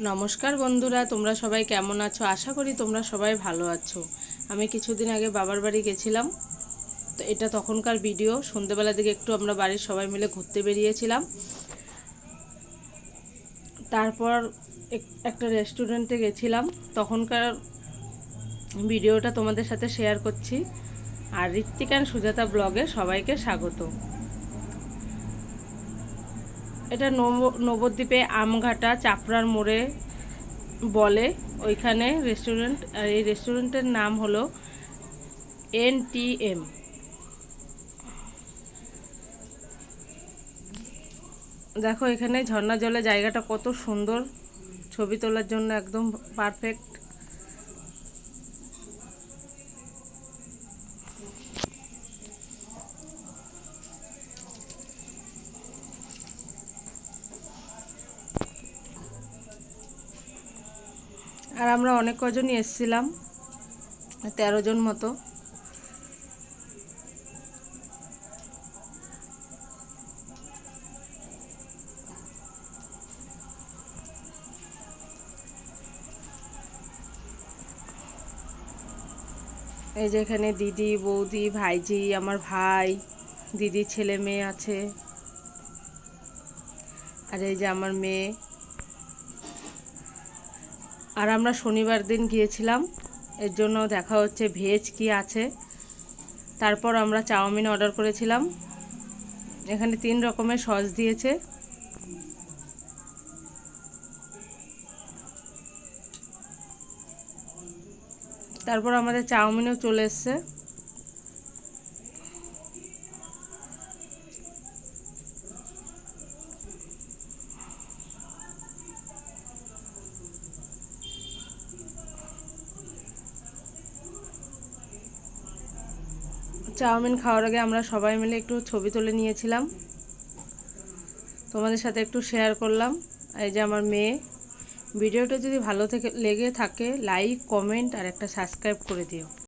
নমস্কার বন্ধুরা, তোমরা সবাই কেমন আছো? আশা করি তোমরা সবাই ভালো আছো। আমি কিছুদিন আগে বাবার বাড়ি গেছিলাম। তো এটা তখনকার ভিডিও। সন্ধেবেলার দিকে একটু আমরা বাড়ির সবাই মিলে ঘুরতে বেরিয়েছিলাম। তারপর এক- একটা রেস্টুরেন্টে গেছিলাম। তখনকার ভিডিওটা তোমাদের সাথে শেয়ার করছি। আর ঋত্বিকান সুজাতা ব্লগে সবাইকে স্বাগত। এটা নব- নবদ্বীপে আমঘাটা চাপড়ার মোড়ে বলে। ওইখানে রেস্টুরেন্ট আর এই রেস্টুরেন্টের নাম হলো এন টি এম। দেখো এখানে ঝর্ণা জলে জায়গাটা কত সুন্দর। ছবি তোলার জন্য একদম পারফেক্ট আর আমরা অনেক কজনই এসছিলাম, তেরো জন মতো। এই যে এখানে দিদি, বৌদি, ভাইজি, আমার ভাই দিদি ছেলে মেয়ে আছে। আর এই যে আমার মেয়ে। আর আমরা শনিবার দিন গিয়েছিলাম। এর জন্য দেখা হচ্ছে ভেজ কি আছে। তারপর আমরা চাউমিন অর্ডার করেছিলাম। এখানে তিন রকমের সস দিয়েছে। তারপর আমাদের চাউমিনও চলে এসছে। চাউমিন খাওয়ার আগে আমরা সবাই মিলে একটু ছবি তুলে নিয়েছিলাম। তোমাদের সাথে একটু শেয়ার করলাম। এই যে আমার মেয়ে। ভিডিওটা যদি ভালো থেকে লেগে থাকে লাইক কমেন্ট আর একটা সাবস্ক্রাইব করে দিও।